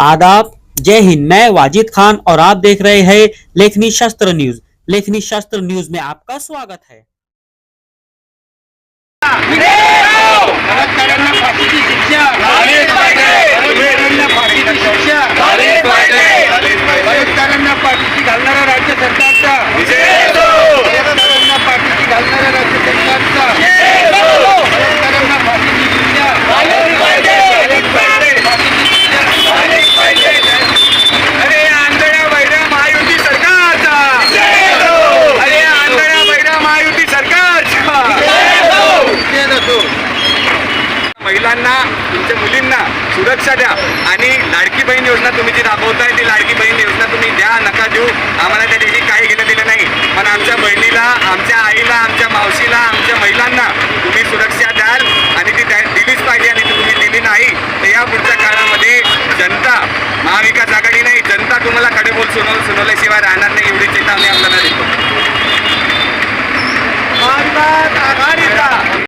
आदाब जय हिंद मैं वाजिद खान और आप देख रहे हैं लेखनी शस्त्र न्यूज़ लेखनी शस्त्र न्यूज़ में आपका स्वागत है घालणारा राज्य सरकारचा मुलांना तुमच्या मुलींना सुरक्षा द्या. आणि लाडकी बहीण योजना तुम्ही जी राबवताय ती लाडकी बहीण योजना तुम्ही द्या नका देऊ. आम्हाला त्या दिवशी काही घेणं दिलं नाही. पण आमच्या बहिणीला आमच्या आईला आमच्या मावशीला आमच्या महिलांना तुम्ही सुरक्षा द्याल आणि ती दिलीच पाहिजे आणि ती तुम्ही दिली नाही तर या पुढच्या काळामध्ये जनता महाविकास आघाडी नाही जनता तुम्हाला कडेबोल सुनव सुनवल्याशिवाय राहणार नाही एवढी चेतावणी आपल्याला देतो. आघाडीचा